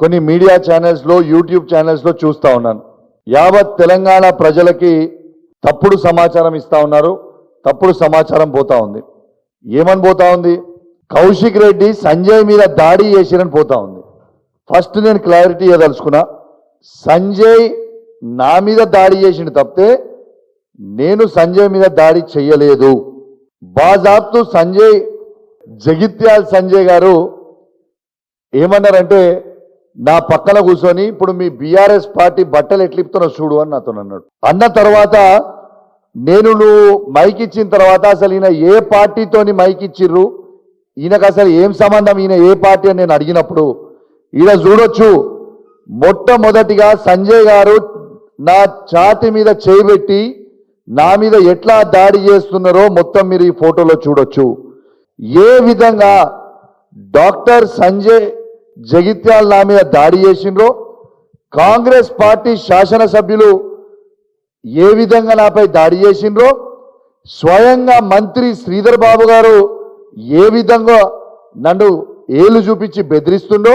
కొన్ని మీడియా ఛానల్స్లో యూట్యూబ్ ఛానల్స్లో చూస్తూ ఉన్నాను. యావత్ తెలంగాణ ప్రజలకి తప్పుడు సమాచారం ఇస్తా ఉన్నారు. తప్పుడు సమాచారం పోతా ఉంది. ఏమని పోతా ఉంది? కౌశిక్ రెడ్డి సంజయ్ మీద దాడి చేసిరని పోతా ఉంది. ఫస్ట్ నేను క్లారిటీ ఇవ్వదలుచుకున్నా. సంజయ్ నా మీద దాడి చేసిండు తప్పితే నేను సంజయ్ మీద దాడి చెయ్యలేదు బాజాబ్తు సంజయ్ జగిత్యాల్ సంజయ్ గారు ఏమన్నారంటే నా పక్కన కూర్చొని ఇప్పుడు మీ బీఆర్ఎస్ పార్టీ బట్టలు ఎట్లిపుతున్నా చూడు అని నాతో అన్నాడు. అన్న తర్వాత నేను నువ్వు మైక్ ఇచ్చిన తర్వాత అసలు ఈయన ఏ పార్టీతోని మైక్ ఇచ్చిర్రు? ఈయనకు అసలు ఏం సంబంధం? ఈయన ఏ పార్టీ అని నేను అడిగినప్పుడు ఈయన చూడొచ్చు. మొట్టమొదటిగా సంజయ్ గారు నా ఛాతి మీద చేయబెట్టి నా మీద ఎట్లా దాడి చేస్తున్నారో మొత్తం మీరు ఈ ఫోటోలో చూడొచ్చు. ఏ విధంగా డాక్టర్ సంజయ్ జగిత్యాల నా మీద దాడి చేసిండ్రో? కాంగ్రెస్ పార్టీ శాసనసభ్యులు ఏ విధంగా నాపై దాడి చేసిండ్రో? స్వయంగా మంత్రి శ్రీధర్ బాబు గారు ఏ విధంగా నన్ను ఏలు చూపించి బెదిరిస్తుండో?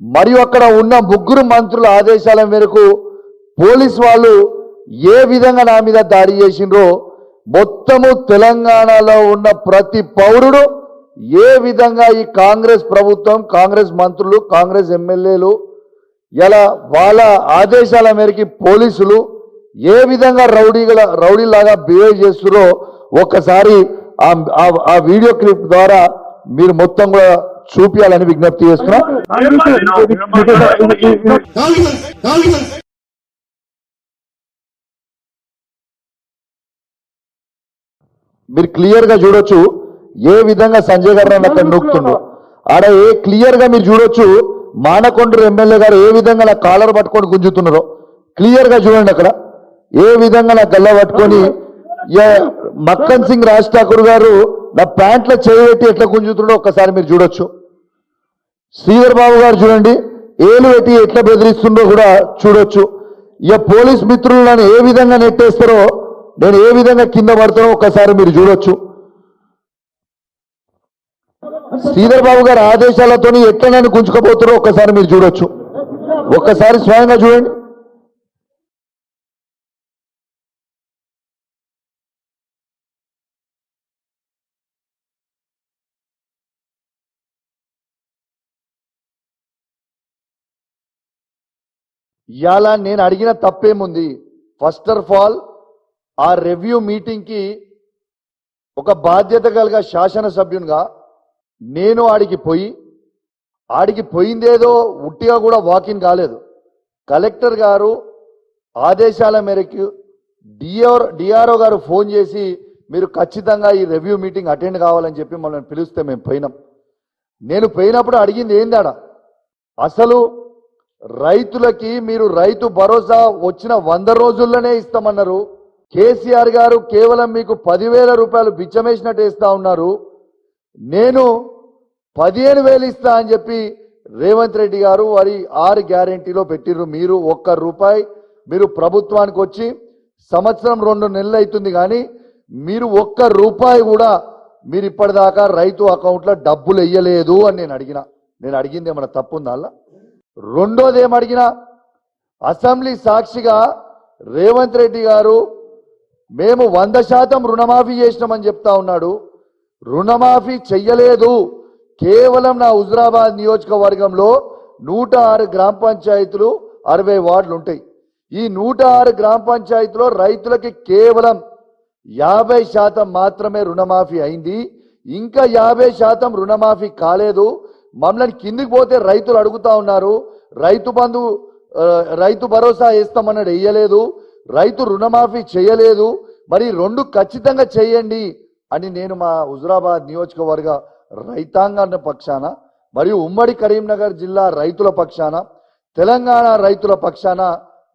మరియు అక్కడ ఉన్న ముగ్గురు మంత్రుల ఆదేశాల మేరకు పోలీస్ వాళ్ళు ఏ విధంగా నా మీద దాడి చేసిండ్రో? మొత్తము తెలంగాణలో ఉన్న ప్రతి పౌరుడు ఏ విధంగా ఈ కాంగ్రెస్ ప్రభుత్వం కాంగ్రెస్ మంత్రులు కాంగ్రెస్ ఎమ్మెల్యేలు ఇలా వాళ్ళ ఆదేశాల మేరకి పోలీసులు ఏ విధంగా రౌడీగా రౌడీలాగా బిహేవ్ చేస్తురో ఒక్కసారి ఆ- వీడియో క్లిప్ ద్వారా మీరు మొత్తం కూడా చూపించాలని విజ్ఞప్తి చేస్తున్నా. మీరు క్లియర్గా చూడొచ్చు. ఏ విధంగా సంజయ్ గారు నన్ను అక్కడ నొక్కుతుండ్రు ఆడ ఏ క్లియర్గా మీరు చూడొచ్చు మానకొండ్రు ఎమ్మెల్యే గారు ఏ విధంగా నా కాలర్ పట్టుకొని గుంజుతున్నారో? క్లియర్గా చూడండి అక్కడ. ఏ విధంగా నా గల్ల పట్టుకొని మక్కన్ సింగ్ రాజ్ ఠాకూర్ గారు నా ప్యాంట్లో చేయి పెట్టి ఎట్లా గుంజుతున్నాడో ఒక్కసారి మీరు చూడొచ్చు. శ్రీధర్ బాబు గారు చూడండి ఏలు పెట్టి ఎట్లా బెదిరిస్తుండో కూడా చూడొచ్చు. ఇక పోలీస్ మిత్రులు నన్ను ఏ విధంగా నెట్టేస్తారో నేను ఏ విధంగా కింద పడతానో ఒక్కసారి మీరు చూడొచ్చు. శ్రీధర్ బాబు గారి ఆదేశాలతో ఎట్లా నన్ను గుంజుకపోతారో ఒక్కసారి మీరు చూడొచ్చు. ఒక్కసారి స్వయంగా చూడండి. ఇవాళ నేను అడిగిన తప్పేముంది? ఫస్ట్ ఆఫ్ ఆల్ ఆ రివ్యూ మీటింగ్కి ఒక బాధ్యత కలిగా శాసనసభ్యునిగా నేను ఆడికి పోయి ఆడికి పోయిందేదో ఉట్టిగా కూడా వాకిన్ కాలేదు. కలెక్టర్ గారు ఆదేశాల మేరకు డిఆర్ డిఆర్ఓ గారు ఫోన్ చేసి మీరు ఖచ్చితంగా ఈ రివ్యూ మీటింగ్ అటెండ్ కావాలని చెప్పి మనల్ని పిలిస్తే మేము పోయినాం. నేను పోయినప్పుడు అడిగింది ఏందాడ అసలు రైతులకి మీరు రైతు భరోసా వచ్చిన వంద రోజుల్లోనే ఇస్తామన్నారు. కేసీఆర్ గారు కేవలం మీకు పదివేల రూపాయలు బిచ్చమేసినట్టు ఇస్తా ఉన్నారు. నేను పదిహేను వేలు ఇస్తా అని చెప్పి రేవంత్ రెడ్డి గారు వారి ఆరు గ్యారెంటీలో పెట్టిర్రు. మీరు ఒక్క రూపాయి మీరు ప్రభుత్వానికి వచ్చి సంవత్సరం రెండు నెలలు అవుతుంది కానీ మీరు ఒక్క రూపాయి కూడా మీరు ఇప్పటిదాకా రైతు అకౌంట్లో డబ్బులు వెయ్యలేదు అని నేను అడిగిన. నేను అడిగింది ఏమైనా తప్పు ఉందా అలా రెండోది ఏం అసెంబ్లీ సాక్షిగా రేవంత్ రెడ్డి గారు మేము వంద శాతం రుణమాఫీ చేసినామని చెప్తా ఉన్నాడు. రుణమాఫీ చెయ్యలేదు. కేవలం నా హుజరాబాద్ నియోజకవర్గంలో నూట ఆరు గ్రామ పంచాయతీలు అరవై వార్డులు ఉంటాయి ఈ నూట ఆరు గ్రామ పంచాయతీలో రైతులకి కేవలం యాభై శాతం మాత్రమే రుణమాఫీ అయింది. ఇంకా యాభై శాతం రుణమాఫీ కాలేదు. మమ్మల్ని కిందికి పోతే రైతులు అడుగుతా ఉన్నారు. రైతు బంధు రైతు భరోసా వేస్తామన్నాడు వేయలేదు. రైతు రుణమాఫీ చేయలేదు. మరి రెండు ఖచ్చితంగా చేయండి. అని నేను మా హుజురాబాద్ నియోజకవర్గ రైతాంగాన్ని పక్షాన మరియు ఉమ్మడి కరీంనగర్ జిల్లా రైతుల పక్షాన తెలంగాణ రైతుల పక్షాన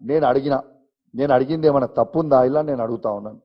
నేను అడిగిన నేను అడిగింది ఏమైనా తప్పుందా ఇలా నేను అడుగుతా ఉన్నాను.